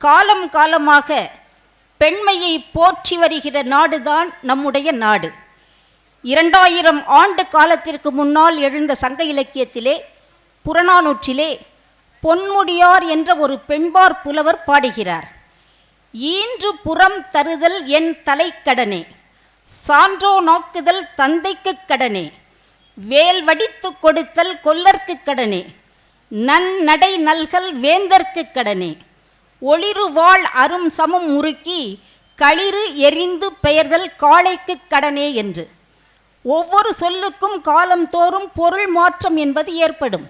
காலம் காலமாக பெண்மையை போற்றி வருகிற நாடுதான் நம்முடைய நாடு. இரண்டாயிரம் ஆண்டு காலத்திற்கு முன்னால் எழுந்த சங்க இலக்கியத்திலே புறநானூற்றிலே பொன்முடியார் என்ற ஒரு பெண்பார் புலவர் பாடுகிறார். ஈன்று புறம் தருதல் என் தலைக்கடனே சான்றோ நோக்குதல் தந்தைக்குக் கடனே வேல் வடித்து கொடுத்தல் கொல்லர்க்கு கடனே நன்னடை நல்கல் வேந்தர்க்குக் கடனே ஒளிரு வாழ் அரும் சமம் முறுக்கி களிறு எரிந்து பெயர்தல் காளைக்குக் கடனே என்று. ஒவ்வொரு சொல்லுக்கும் காலந்தோறும் பொருள் மாற்றம் என்பது ஏற்படும்.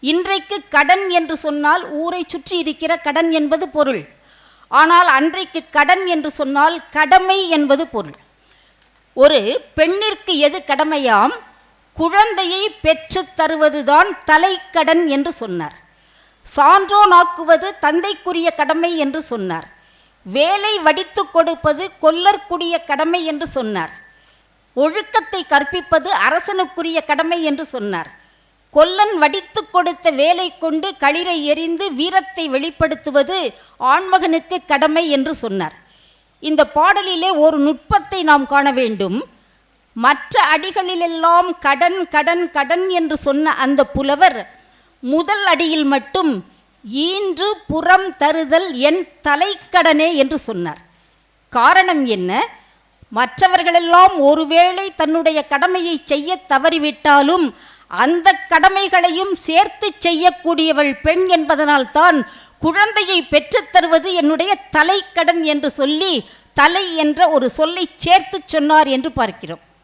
இன்றைக்கு கடன் என்று சொன்னால் ஊரை சுற்றி இருக்கிற கடன் என்பது பொருள். ஆனால் அன்றைக்கு கடன் என்று சொன்னால் கடமை என்பது பொருள். ஒரு பெண்ணிற்கு எது கடமையாம்? குழந்தையை பெற்றுத் தருவதுதான் தலைக்கடன் என்று சொன்னார். சான்றோனாக்குவது தந்தைக்குரிய கடமை என்று சொன்னார். வேலை வடித்து கொடுப்பது கொல்லர்க்குரிய கடமை என்று சொன்னார். ஒழுக்கத்தை கற்பிப்பது அரசனுக்குரிய கடமை என்று சொன்னார். கொல்லன் வடித்து கொடுத்த வேலை கொண்டு களிரை எறிந்து வீரத்தை வெளிப்படுத்துவது ஆண்மகனுக்கு கடமை என்று சொன்னார். இந்த பாடலிலே ஒரு நுட்பத்தை நாம் காண வேண்டும். மற்ற அடிகளிலெல்லாம் கடன் கடன் கடன் என்று சொன்ன அந்த புலவர் முதல் அடியில் மட்டும் ஈன்று புறம் தருதல் என் தலைக்கடனே என்று சொன்னார். காரணம் என்ன? மற்றவர்களெல்லாம் ஒருவேளை தன்னுடைய கடமையை செய்ய தவறிவிட்டாலும் அந்த கடமைகளையும் சேர்த்து செய்யக்கூடியவள் பெண் என்பதனால்தான் குழந்தையை பெற்றுத் தருவது என்னுடைய தலைக்கடன் என்று சொல்லி தலை என்ற ஒரு சொல்லை சேர்த்து சொன்னார் என்று பார்க்கிறோம்.